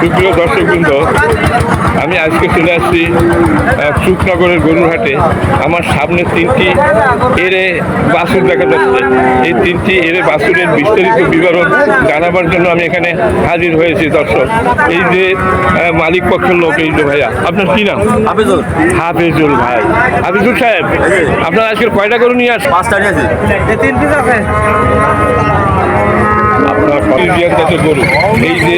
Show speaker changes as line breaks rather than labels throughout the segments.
সুপ্রিয় দর্শকবৃন্দ আমি আজকে চলে আসছি আহ, সুখনগরের গরুরহাটে। আমার সামনে তিনটি এরে বাছুর দেখা যাচ্ছে। এই তিনটি এরে বাসুরের বিস্তারিত বিবরণ জানাবার জন্য আমি এখানে হাজির হয়েছি দর্শক। এই যে মালিক পক্ষের লোক এই যে ভাইয়া। আপনার কি নাম?
হাফিজুল।
হাফিজুল ভাই। হাফিজুল সাহেব আপনার আজকে কয়টা গরু নিয়ে আসছেন?
পাঁচটা নিয়েছি
আপনার ফরিজিয়ান জাতের গরু। এই যে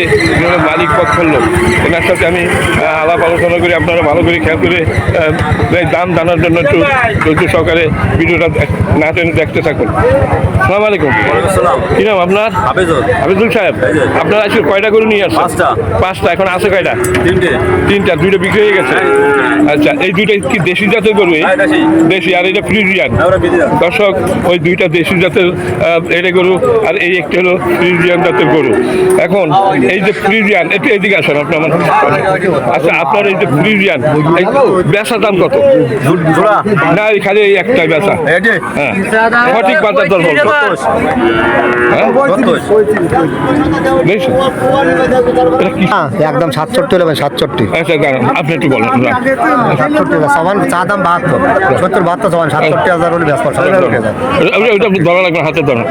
মালিক পক্ষের লোক এনার সাথে আমি আলাপ আলোচনা করি আপনারা ভালো করে খেয়াল করে দাম জানার জন্য একটু ধৈর্য সহকারে ভিডিওটা না টেনে দেখতে থাকুন। সালাম আলাইকুম। কি নাম আপনার?
হাফিজুল
হাফিজুল সাহেব। আপনার আজকে কয়টা গরু নিয়ে আসছেন?
পাঁচটা।
পাঁচটা এখন আছে কয়টা?
তিনটে।
তিনটা দুইটা বিক্রি হয়ে গেছে। আচ্ছা এই দুইটা কি দেশি জাতের গরু?
হ্যাঁ, দেশি।
আর এটা ফ্রিজিয়ান। দর্শক ওই দুইটা দেশি জাতের এটা গরু আর এই একটি হলো ফ্রিজিয়ান জাতের গরু এখন এই যে ফ্রিজিয়ান একটু এদিকে আসেন আপনার আমার আচ্ছা আপনার এই যে ফ্রিজিয়ান বেচা দাম কত না এই খালি এই একটাই বেচা হ্যাঁ সঠিক বাজার দর হ্যাঁ
হ্যাঁ, একদম সাতষট্টি হলে সাতষট্টি
আচ্ছা আপনি একটু বলেন না
সাতষট্টি সমান চা দাম বাহাত্তর সত্তর বাহাত্তর সমান সাতষট্টি হাজার হলে ব্যস্ত
ধরা লাগবে হাতে ধরা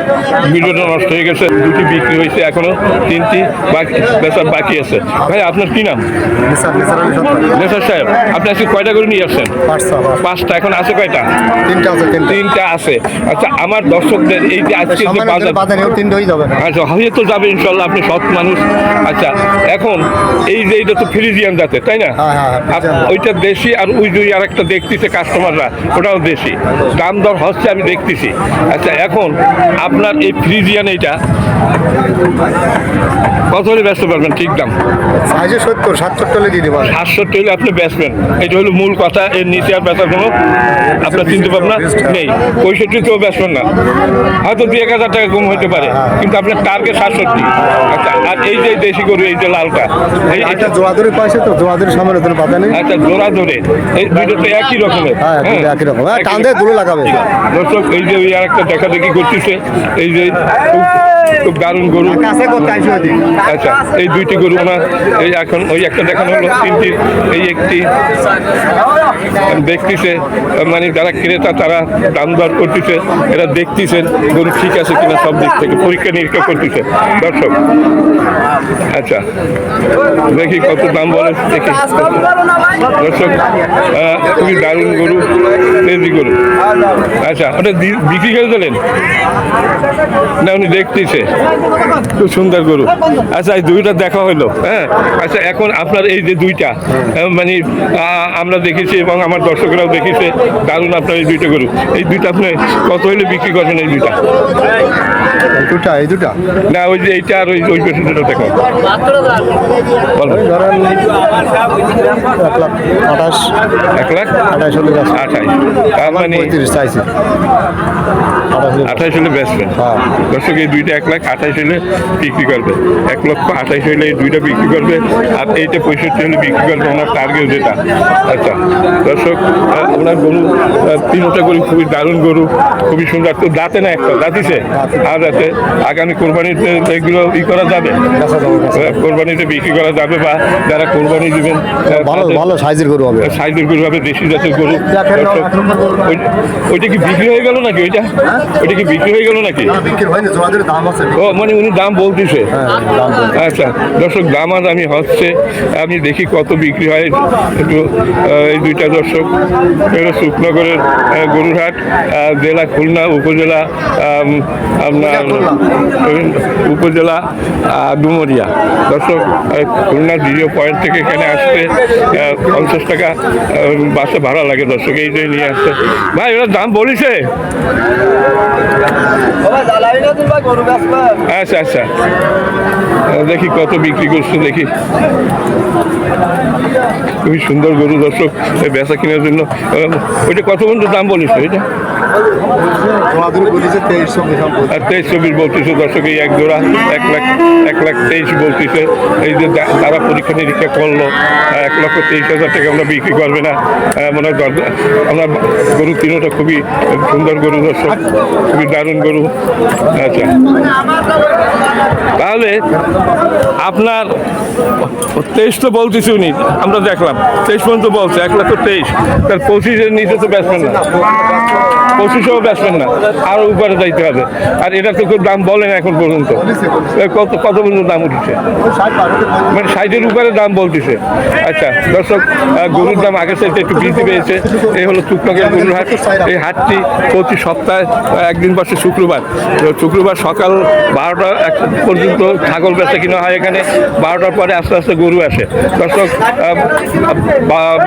ভিডিওটা নষ্ট হয়ে গেছে দুটি বিক্রি হয়েছে এখনও তিনটি বাকি বেচার বাকি আছে। ভাই আপনার কি নাম?
নিসার
সাহেব আপনি আজকে কয়টা করে নিয়ে আসছেন? পাঁচটা এখন আছে কয়টা?
তিনটা আছে তিনটা।
আছে। আচ্ছা আমার দর্শকদের এই যে আজকে যে বাজার
তিনটে
আচ্ছা হয়ে তো যাবে ইনশাল্লাহ আপনি সৎ মানুষ। আচ্ছা এখন এই যে এটা তো ফ্রিজিয়ান জাতের তাই না?
হ্যাঁ, হ্যাঁ, ফ্রিজিয়ান।
ওইটা দেশি আর ওই দুই আর একটা দেখতেছে কাস্টমাররা ওটাও দেশি। দাম দর হচ্ছে আমি দেখতেছি। আচ্ছা এখন আপনার এই ফ্রিজিয়ান এইটা কত হলে ব্যস্ত পারবেন? ঠিক দাম।
সাইজে সত্তর সাতষট্টি হলে দিয়ে দেবো।
সাতষট্টি হলে আপনি বেচবেন। এটা হলো মূল কথা এর নিচে আর বেচার কোনো আপনার চিন্তা ভাবনা নেই। পঁয়ষট্টিতেও বেচবেন না। হয়তো দু এক হাজার টাকা কম হতে পারে কিন্তু আপনার টার্গেট সাতষট্টি। আচ্ছা আর এই যে দেশি গরু এই যে লালটা এই
এটা
এটা
জোয়াদুরি পাইছে তো জোয়াদুরি সামনে ওদের বাধা নেই।
আচ্ছা জোড়া ধরে এই দুটো তো একই রকমের।
হ্যাঁ, দুটো একই রকম। হ্যাঁ, টান দিয়ে দুটো লাগাবে।
দর্শক এই যে ওই আর একটা দেখা দেখি করতেছে এই যে খুব দারুণ গরু। আচ্ছা এই দুইটি গরু ওনার এই এখন ওই একটা দেখানো হলো তিনটি এই একটি। দেখতেছে মানে যারা ক্রেতা তারা দাম দর করতেছে এরা দেখতেছেন গরু ঠিক আছে কিনা সব দিক থেকে পরীক্ষা নিরীক্ষা করতেছে। দর্শক আচ্ছা দেখি কত দাম বলে দেখি। দর্শক খুবই দারুণ গরু। তেজি গরু আচ্ছা ওটা বিক্রি করে দিলেন? না উনি দেখতেছে। খুব সুন্দর গরু। আচ্ছা এই দুইটা দেখা হলো হ্যাঁ? আচ্ছা এখন আপনার এই যে দুইটা মানে আমরা দেখেছি এবং আমার দর্শকরাও দেখেছে দারুণ আপনার এই দুইটা গরু। এই দুইটা আপনি কত হইলে বিক্রি করবেন এই দুইটা?
দুটা এই দুটা
না ওই যে এইটা আর ওই ওই পেছনে দুটো দেখো
ধরেন এক লাখ আঠাশ।
এক লাখ?
আঠাশ হলে
আঠাইশ তার মানে
আঠাশ হলে
আঠাইশ হলে বেচবেন
হ্যাঁ।
দর্শক এই দুইটা এক লাখ আঠাইশ হলে বিক্রি করবে। এক লক্ষ আঠাইশ হলে এই দুইটা বিক্রি করবে। আর এইটা পঁয়ষট্টি হলে বিক্রি করবে ওনার টার্গেট যেটা। আচ্ছা দর্শক ওনার গরু তিনটা গরু খুবই দারুণ গরু খুবই সুন্দর। তো দাঁতে না একটা দাঁতিছে? আর দাঁতে? আগামী কোরবানিতে এগুলো ই করা যাবে? কোরবানিতে বিক্রি করা যাবে বা যারা কোরবানি দিবেন
ভালো ভালো সাইজের গরু হবে।
সাইজের গরু হবে দেশি জাতের গরু। ওইটা কি বিক্রি হয়ে গেল নাকি ওইটা? ওইটা কি বিক্রি হয়ে গেল নাকি? ও মানে উনি দাম বলতেছে?
হ্যাঁ।
আচ্ছা দর্শক দাম আজ আমি হচ্ছে আমি দেখি কত বিক্রি হয়। একটু এই দুইটা দর্শক এটা সুখনগরের আহ, গরুরহাট জেলা খুলনা উপজেলা আপনার উপজেলা ডুমরিয়া। দর্শক খুলনা জিরো পয়েন্ট থেকে এখানে আসতে পঞ্চাশ টাকা বাসে ভাড়া লাগে দর্শক এই যে নিয়ে আসছে ভাই ওরা দাম বলিছে? আচ্ছা আচ্ছা দেখি কত বিক্রি করছে দেখি। খুবই সুন্দর গরু দর্শক এই বেচা কেনার জন্য। ওইটা কত পর্যন্ত দাম বলিস
তেইশশো
আর তেইশ চব্বিশ বলতেছে দর্শক এক জোড়া এক লাখ এক লাখ তেইশ বলতেছে। এই যে তারা পরীক্ষা নিরীক্ষা করল এক লক্ষ তেইশ হাজার টাকা আমরা বিক্রি করবে না। মনে হয় আমরা গরু তিনোটা খুবই সুন্দর গরু দর্শক খুবই দারুণ গরু। আচ্ছা। তাহলে আপনার তেইশ তো বলতেছি উনি, আমরা দেখলাম। তেইশ পর্যন্ত বলছে, এক লক্ষ তেইশ। তার পঁচিশের নিচে তো ব্যাটসম্যান না। পঁচিশেও ব্যাটসম্যান না আরও উপরে যাইতে হবে। আর এটা তো খুব দাম বলেন এখন পর্যন্ত। কত কত পর্যন্ত দাম উঠেছে? মানে ষাটের উপরে দাম বলতেছে। আচ্ছা দর্শক গরুর দাম আগের সাইডে একটু বৃদ্ধি পেয়েছে। এই হলো টুকটকের গরুর হাট। এই হাটটি প্রতি সপ্তাহে একদিন বসে শুক্রবার। শুক্রবার সকাল বারোটা পর্যন্ত ছাগল বেচা কিনা হয় এখানে বারোটার পরে আস্তে আস্তে গরু আসে। দর্শক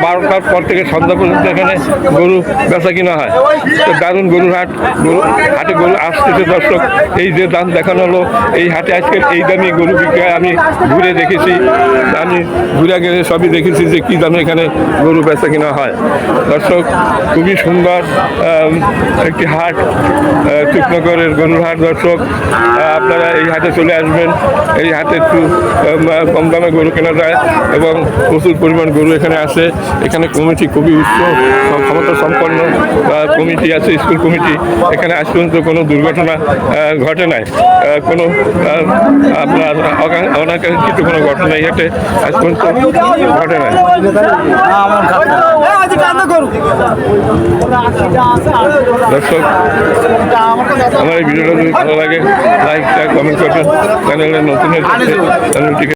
বারোটার পর থেকে সন্ধ্যা পর্যন্ত এখানে গরু বেচা কিনা হয়। তো দারুণ গরুর হাট গরু হাটে গরু আসতেছে দর্শক। এই যে দাম দেখানো হলো এই হাটে আজকের এই দামে গরু বিক্রি আমি ঘুরে দেখেছি। আমি ঘুরে গেলে সবই দেখেছি যে কী দামে এখানে গরু বেচা কিনা হয়। দর্শক খুবই সুন্দর একটি হাট আহ, কৃষ্ণনগরের গরুর হাট দর্শক। আপনারা এই হাটে চলে আসবেন। এই একটু আম, কম দামে গরু কেনা যায় এবং প্রচুর পরিমাণ গরু এখানে আসে। এখানে কমিটি খুবই উচ্চ ক্ষমতা সম্পন্ন কমিটি আছে স্কুল কমিটি এখানে আজ পর্যন্ত কোনো দুর্ঘটনা ঘটে নাই। কোনো আপনার অনাকাঙ্ক্ষিত কোনো ঘটনা হাটে আজ পর্যন্ত ঘটে নাই। দর্শক আমার এই ভিডিওটা যদি ভালো লাগে লাইক কমেন্ট করবেন। চ্যানেলে নতুন হয়েছে চ্যানেলটিকে